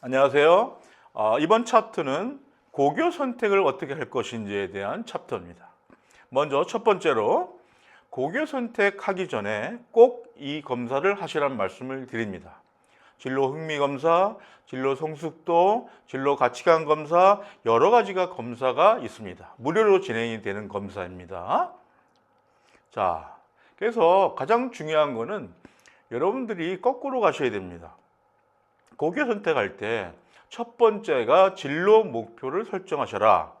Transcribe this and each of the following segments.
안녕하세요. 어, 이번 차트는 고교 선택을 어떻게 할 것인지에 대한 챕터입니다. 먼저 첫 번째로 고교 선택하기 전에 꼭 이 검사를 하시라는 말씀을 드립니다. 진로 흥미 검사, 진로 성숙도, 진로 가치관 검사 여러 가지가 검사가 있습니다. 무료로 진행이 되는 검사입니다. 자, 그래서 가장 중요한 거는 여러분들이 거꾸로 가셔야 됩니다. 고교 선택할 때 첫 번째가 진로 목표를 설정하셔라.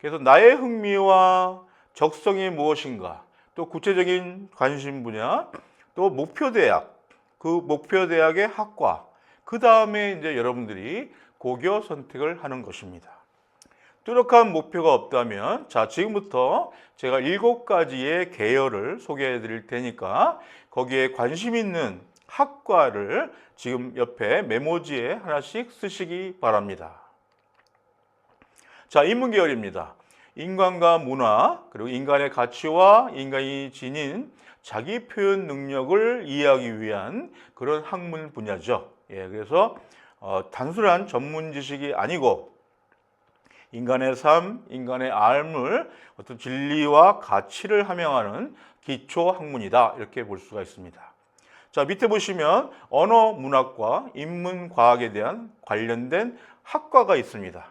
그래서 나의 흥미와 적성이 무엇인가, 또 구체적인 관심 분야, 또 목표 대학, 그 목표 대학의 학과, 그 다음에 이제 여러분들이 고교 선택을 하는 것입니다. 뚜렷한 목표가 없다면, 자, 지금부터 제가 일곱 가지의 계열을 소개해 드릴 테니까 거기에 관심 있는 학과를 지금 옆에 메모지에 하나씩 쓰시기 바랍니다. 자, 인문 계열입니다. 인간과 문화, 그리고 인간의 가치와 인간이 지닌 자기 표현 능력을 이해하기 위한 그런 학문 분야죠. 예, 그래서 어, 단순한 전문 지식이 아니고 인간의 삶, 인간의 삶을 어떤 진리와 가치를 함양하는 기초 학문이다 이렇게 볼 수가 있습니다. 자 밑에 보시면 언어 문학과 인문 과학에 대한 관련된 학과가 있습니다.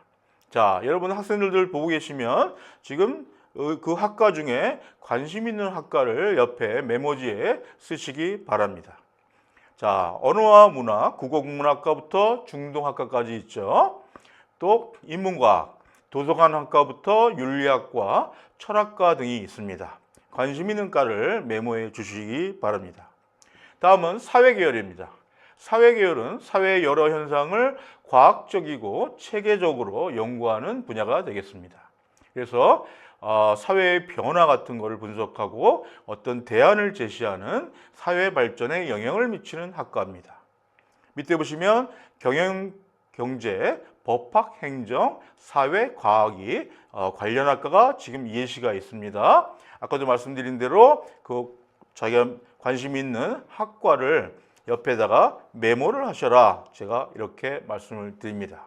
자 여러분 학생들들 보고 계시면 지금 어, 그 학과 중에 관심 있는 학과를 옆에 메모지에 쓰시기 바랍니다. 자 언어와 문학, 국어국문학과부터 중동학과까지 있죠. 또 인문과학, 도서관학과부터 윤리학과, 철학과 등이 있습니다. 관심 있는 과를 메모해 주시기 바랍니다. 다음은 사회계열입니다. 사회계열은 사회의 여러 현상을 과학적이고 체계적으로 연구하는 분야가 되겠습니다. 그래서 어, 사회의 변화 같은 것을 분석하고 어떤 대안을 제시하는 사회 발전에 영향을 미치는 학과입니다. 밑에 보시면 경영, 경제, 법학, 행정, 사회, 과학이 어, 관련 학과가 지금 예시가 있습니다. 아까도 말씀드린 대로 그 자기가 관심 있는 학과를 옆에다가 메모를 하셔라. 제가 이렇게 말씀을 드립니다.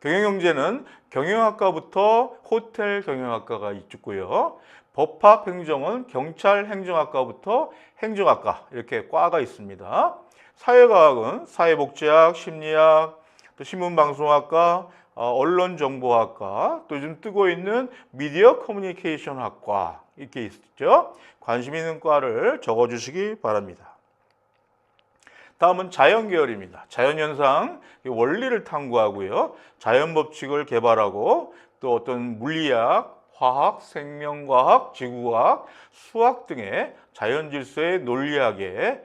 경영경제는 경영학과부터 호텔 경영학과가 있고요. 법학 행정은 경찰 행정학과부터 행정학과 이렇게 과가 있습니다. 사회과학은 사회복지학, 심리학, 또 신문방송학과, 어, 언론정보학과, 또 요즘 뜨고 있는 미디어 커뮤니케이션 학과 이렇게 있죠. 관심 있는 과를 적어주시기 바랍니다. 다음은 자연 계열입니다. 자연 현상, 원리를 탐구하고요. 자연 법칙을 개발하고 또 어떤 물리학, 화학, 생명과학, 지구과학, 수학 등의 자연 질서의 논리학에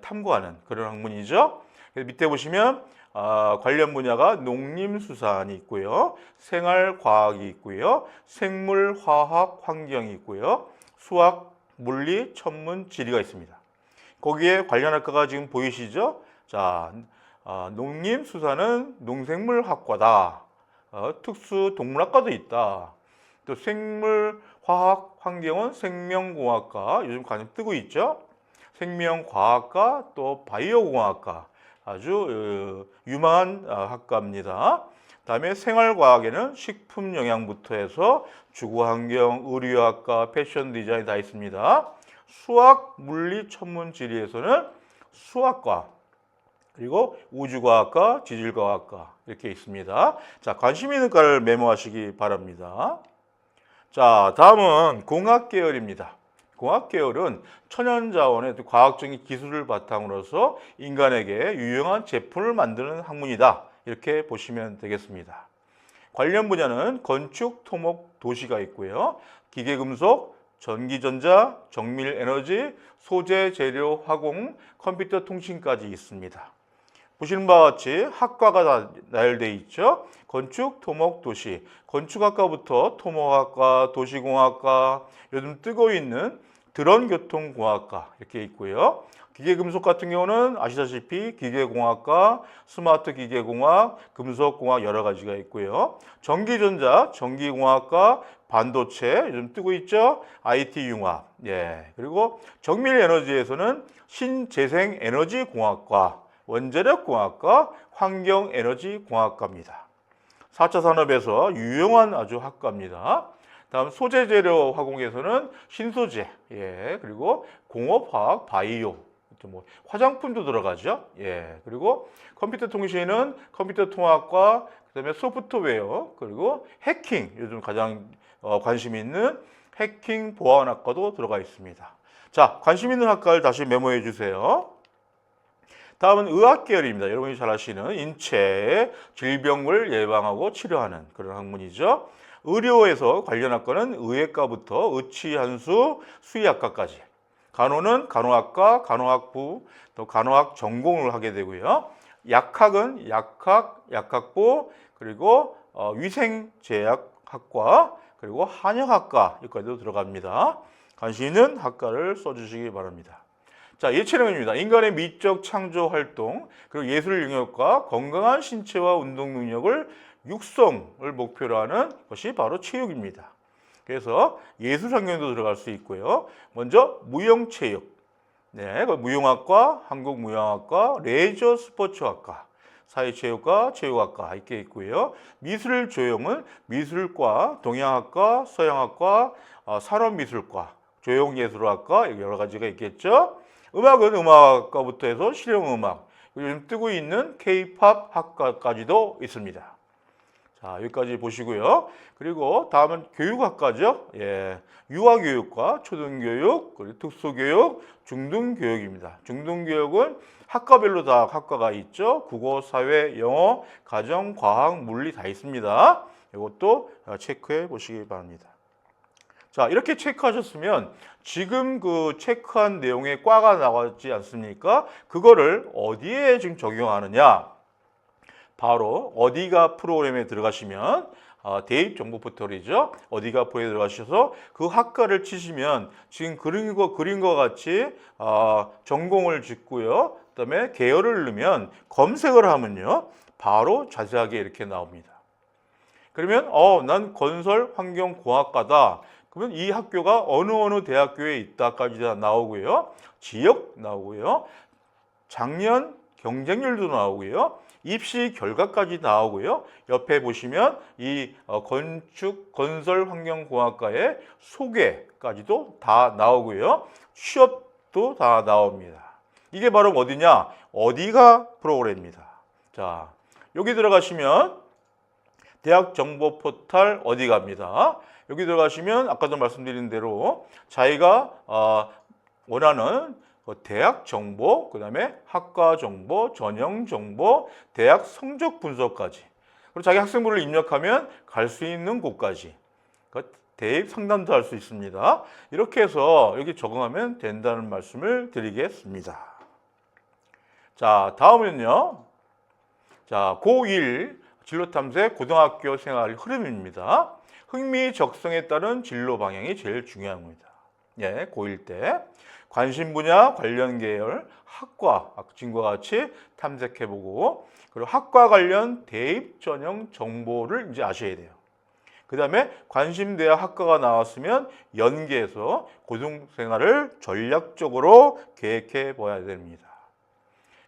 탐구하는 그런 학문이죠. 밑에 보시면 아, 관련 분야가 농림수산이 있고요, 생활과학이 있고요, 생물화학 환경이 있고요, 수학, 물리, 천문, 지리가 있습니다. 거기에 관련 학과가 지금 보이시죠? 자, 아, 농림수산은 농생물학과다. 어, 특수동물학과도 있다. 또 생물화학 환경은 생명공학과 요즘 관심 뜨고 있죠. 생명과학과 또 바이오공학과 아주 어, 유망한 어, 학과입니다. 다음에 생활과학에는 식품 영양부터 해서 주거환경, 의료학과, 패션 디자인 다 있습니다. 수학, 물리, 천문, 지리에서는 수학과 그리고 우주과학과, 지질과학과 이렇게 있습니다. 자, 관심 있는 과를 메모하시기 바랍니다. 자, 다음은 공학 계열입니다. 공학 계열은 천연 자원의 과학적인 기술을 바탕으로서 인간에게 유용한 제품을 만드는 학문이다. 이렇게 보시면 되겠습니다. 관련 분야는 건축, 토목, 도시가 있고요. 기계금속, 전기전자, 정밀에너지, 소재, 재료, 화공, 컴퓨터 통신까지 있습니다. 보시는 바와 같이 학과가 다 나열되어 있죠. 건축, 토목, 도시. 건축학과부터 토목학과, 도시공학과, 요즘 뜨고 있는 드론교통공학과 이렇게 있고요. 기계금속 같은 경우는 아시다시피 기계공학과, 스마트 기계공학, 금속공학 여러 가지가 있고요. 전기전자, 전기공학과, 반도체 요즘 뜨고 있죠. IT 융합. 예. 그리고 정밀 에너지에서는 신재생 에너지 공학과 원자력 공학과, 환경 에너지 공학과입니다. 4차 산업에서 유용한 아주 학과입니다. 다음 소재 재료 화공에서는 신소재, 예, 그리고 공업화학, 바이오, 또뭐 화장품도 들어가죠. 예, 그리고 컴퓨터 통신은 컴퓨터 통합과 그다음에 소프트웨어 그리고 해킹 요즘 가장 어, 관심 있는 해킹 보안학과도 들어가 있습니다. 자, 관심 있는 학과를 다시 메모해 주세요. 다음은 의학 계열입니다. 여러분이 잘 아시는 인체의 질병을 예방하고 치료하는 그런 학문이죠. 의료에서 관련 학과는 의학과부터 의치한수 수의학과까지. 간호는 간호학과, 간호학부, 또 간호학 전공을 하게 되고요. 약학은 약학, 약학부, 그리고 어, 위생제약학과, 그리고 한의학과 여기까지도 들어갑니다. 관심 있는 학과를 써주시기 바랍니다. 자, 예체능입니다. 인간의 미적 창조 활동, 그리고 예술 영역과 건강한 신체와 운동 능력을 육성을 목표로 하는 것이 바로 체육입니다. 그래서 예술 환경도 들어갈 수 있고요. 먼저 무용 체육, 네, 그 무용학과, 한국무용학과, 레저 스포츠학과, 사회체육과, 체육학과 이렇게 있고요. 미술 조형은 미술과, 동양학과, 서양학과, 어, 산업미술과, 조형예술학과 여러 가지가 있겠죠. 음악은 음악학과부터 해서 실용음악, 요즘 뜨고 있는 K-팝 학과까지도 있습니다. 자, 여기까지 보시고요. 그리고 다음은 교육학과죠. 예. 유아교육과 초등교육, 그리고 특수교육, 중등교육입니다. 중등교육은 학과별로 다 학과가 있죠. 국어, 사회, 영어, 가정, 과학, 물리 다 있습니다. 이것도 체크해 보시기 바랍니다. 자, 이렇게 체크하셨으면 지금 그 체크한 내용의 과가 나왔지 않습니까? 그거를 어디에 지금 적용하느냐? 바로 어디가 프로그램에 들어가시면 어, 대입 정보 포털이죠. 어디가 프로에 들어가셔서 그 학과를 치시면 지금 그린 거 그린 것 같이 어, 전공을 짓고요. 그다음에 계열을 넣으면 검색을 하면요. 바로 자세하게 이렇게 나옵니다. 그러면 어, 난 건설 환경 공학과다. 그러면 이 학교가 어느 어느 대학교에 있다까지 다 나오고요. 지역 나오고요. 작년 경쟁률도 나오고요. 입시 결과까지 나오고요. 옆에 보시면 이 어, 건축 건설 환경공학과의 소개까지도 다 나오고요. 취업도 다 나옵니다. 이게 바로 어디냐? 어디가 프로그램입니다. 자, 여기 들어가시면 대학 정보 포털 어디 갑니다. 여기 들어가시면 아까도 말씀드린 대로 자기가 어, 원하는 그 대학 정보, 그 다음에 학과 정보, 전형 정보, 대학 성적 분석까지. 그리고 자기 학생부를 입력하면 갈 수 있는 곳까지. 그 대입 상담도 할 수 있습니다. 이렇게 해서 여기 적응하면 된다는 말씀을 드리겠습니다. 자, 다음은요. 자, 고1 진로 탐색 고등학교 생활 흐름입니다. 흥미 적성에 따른 진로 방향이 제일 중요한 겁니다. 예, 고1 때. 관심 분야 관련 계열 학과 지금과 같이 탐색해보고 그리고 학과 관련 대입 전형 정보를 이제 아셔야 돼요. 그 다음에 관심 대학 학과가 나왔으면 연계해서 고등생활을 전략적으로 계획해 봐야 됩니다.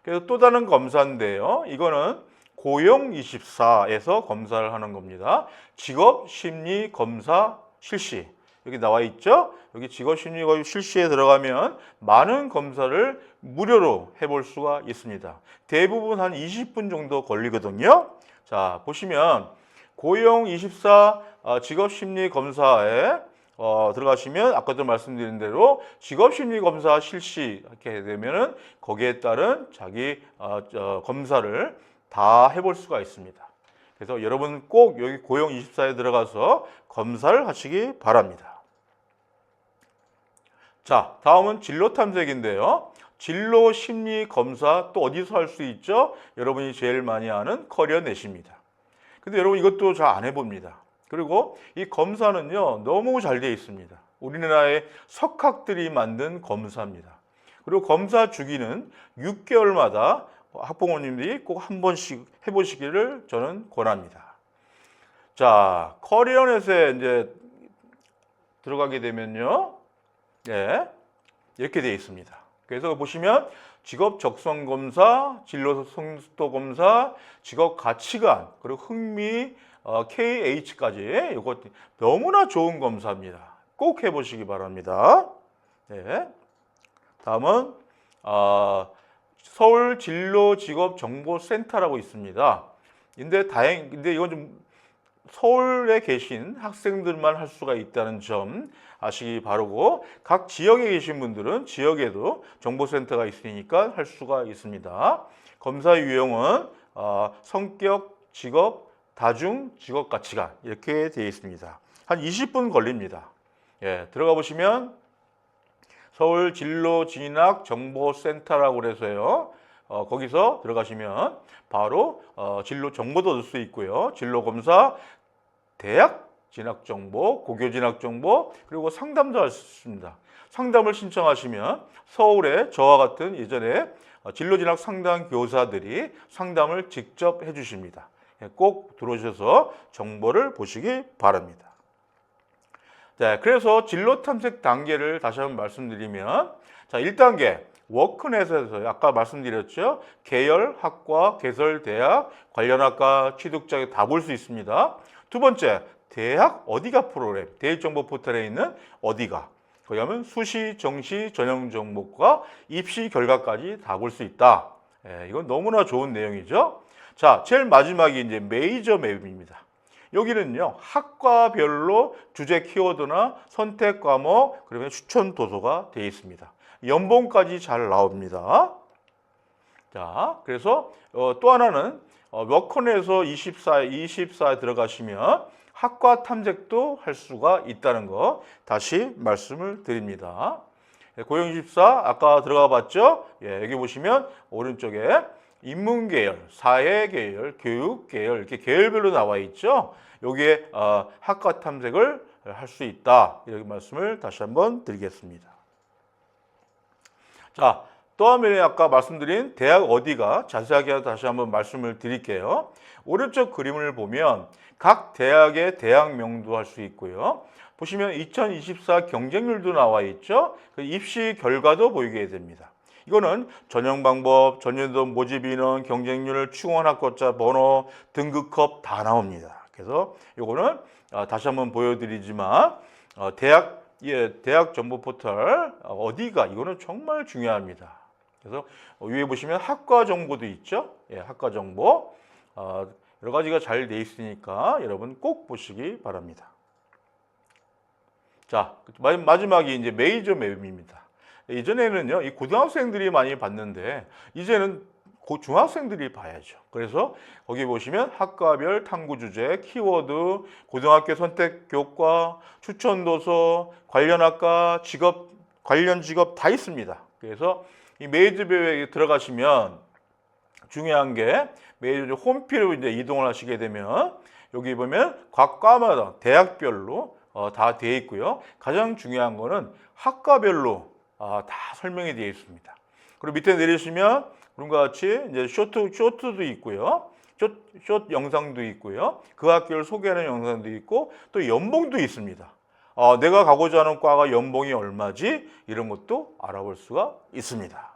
그래서 또 다른 검사인데요. 이거는 고용24에서 검사를 하는 겁니다. 직업 심리 검사 실시. 여기 나와 있죠? 여기 직업심리가 실시에 들어가면 많은 검사를 무료로 해볼 수가 있습니다. 대부분 한 20분 정도 걸리거든요. 자, 보시면 고용 24 직업심리 검사에 어, 들어가시면 아까도 말씀드린 대로 직업심리검사 실시하게 되면은 거기에 따른 자기 어, 어, 검사를 다 해볼 수가 있습니다. 그래서 여러분 꼭 여기 고용24에 들어가서 검사를 하시기 바랍니다. 자, 다음은 진로 탐색인데요. 진로 심리 검사 또 어디서 할 수 있죠? 여러분이 제일 많이 하는 커리어 넷입니다. 근데 여러분 이것도 잘 안 해봅니다. 그리고 이 검사는요, 너무 잘 되어 있습니다. 우리나라의 석학들이 만든 검사입니다. 그리고 검사 주기는 6개월마다 학부모님들이 꼭 한 번씩 해보시기를 저는 권합니다. 자, 커리어넷에 이제 들어가게 되면요. 예, 이렇게 되어 있습니다. 그래서 보시면 직업 적성 검사, 진로 성숙도 검사, 직업 가치관, 그리고 흥미 어, KH까지 이거 너무나 좋은 검사입니다. 꼭 해보시기 바랍니다. 네. 다음은 어, 서울 진로 직업 정보 센터라고 있습니다. 근데 다행 근데 이건 좀 서울에 계신 학생들만 할 수가 있다는 점 아시기 바르고 각 지역에 계신 분들은 지역에도 정보센터가 있으니까 할 수가 있습니다. 검사 유형은 어, 성격, 직업, 다중, 직업 가치관 이렇게 되어 있습니다. 한 20분 걸립니다. 예, 들어가 보시면 서울 진로 진학 정보센터라고 그래서요. 어, 거기서 들어가시면 바로 어, 진로 정보도 얻을 수 있고요. 진로 검사, 대학 진학 정보, 고교 진학 정보, 그리고 상담도 할 수 있습니다. 상담을 신청하시면 서울에 저와 같은 예전에 어, 진로 진학 상담 교사들이 상담을 직접 해 주십니다. 예, 꼭 들어오셔서 정보를 보시기 바랍니다. 네, 그래서 진로 탐색 단계를 다시 한번 말씀드리면 자, 1단계 워크넷에서 아까 말씀드렸죠. 계열, 학과, 개설, 대학, 관련 학과 취득자에 다 볼 수 있습니다. 두 번째, 대학 어디가 프로그램, 대입정보 포털에 있는 어디가. 거기 하면 수시, 정시, 전형 정보과 입시 결과까지 다 볼 수 있다. 예, 이건 너무나 좋은 내용이죠. 자, 제일 마지막이 이제 메이저 맵입니다. 여기는요 학과별로 주제 키워드나 선택 과목 그러면 추천 도서가 되어 있습니다. 연봉까지 잘 나옵니다. 자, 그래서 어, 또 하나는 어, 워컨에서 24, 24에 들어가시면 학과 탐색도 할 수가 있다는 거 다시 말씀을 드립니다. 예, 고용24 아까 들어가 봤죠? 예, 여기 보시면 오른쪽에 인문계열, 사회계열, 교육계열 이렇게 계열별로 나와 있죠. 여기에 어, 학과 탐색을 할 수 있다 이렇게 말씀을 다시 한번 드리겠습니다. 자, 또 화면에 아까 말씀드린 대학 어디가 자세하게 다시 한번 말씀을 드릴게요. 오른쪽 그림을 보면 각 대학의 대학명도 할 수 있고요. 보시면 2024 경쟁률도 나와 있죠. 그 입시 결과도 보이게 됩니다. 이거는 전형 방법, 전년도 모집 인원, 경쟁률, 충원 학과자 번호, 등급컵 다 나옵니다. 그래서 이거는 어, 다시 한번 보여드리지만 어, 대학 예, 대학 정보 포털 어, 어디가 이거는 정말 중요합니다. 그래서 위에 보시면 학과 정보도 있죠. 예, 학과 정보 어, 여러 가지가 잘 돼 있으니까 여러분 꼭 보시기 바랍니다. 자 마- 마지막이 이제 메이저 맵입니다. 예전에는요 이 고등학생들이 많이 봤는데 이제는 고 중학생들이 봐야죠. 그래서 거기 보시면 학과별 탐구 주제, 키워드, 고등학교 선택 교과, 추천 도서, 관련 학과, 직업 관련 직업 다 있습니다. 그래서 이 메이즈뷰에 들어가시면 중요한 게 메이저 홈피로 이제 이동을 하시게 되면 여기 보면 각 과마다 대학별로 어, 다 되어 있고요. 가장 중요한 거는 학과별로 아, 다 설명이 되어 있습니다. 그리고 밑에 내리시면 그런과 같이 이제 쇼트 쇼트도 있고요. 쇼, 쇼 영상도 있고요. 그 학교를 소개하는 영상도 있고 또 연봉도 있습니다. 어, 내가 가고자 하는 과가 연봉이 얼마지 이런 것도 알아볼 수가 있습니다.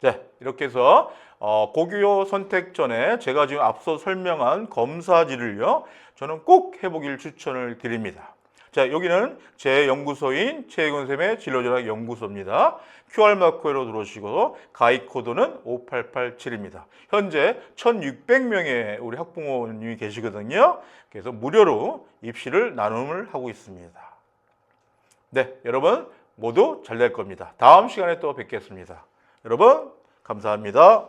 네, 이렇게 해서 어, 고교 선택 전에 제가 지금 앞서 설명한 검사지를요, 저는 꼭 해보길 추천을 드립니다. 자, 여기는 제 연구소인 최혜근 쌤의 진로전학 연구소입니다. QR마크로 들어오시고 가입 코드는 5887입니다. 현재 1,600명의 우리 학부모님이 계시거든요. 그래서 무료로 입시를 나눔을 하고 있습니다. 네, 여러분 모두 잘 될 겁니다. 다음 시간에 또 뵙겠습니다. 여러분 감사합니다.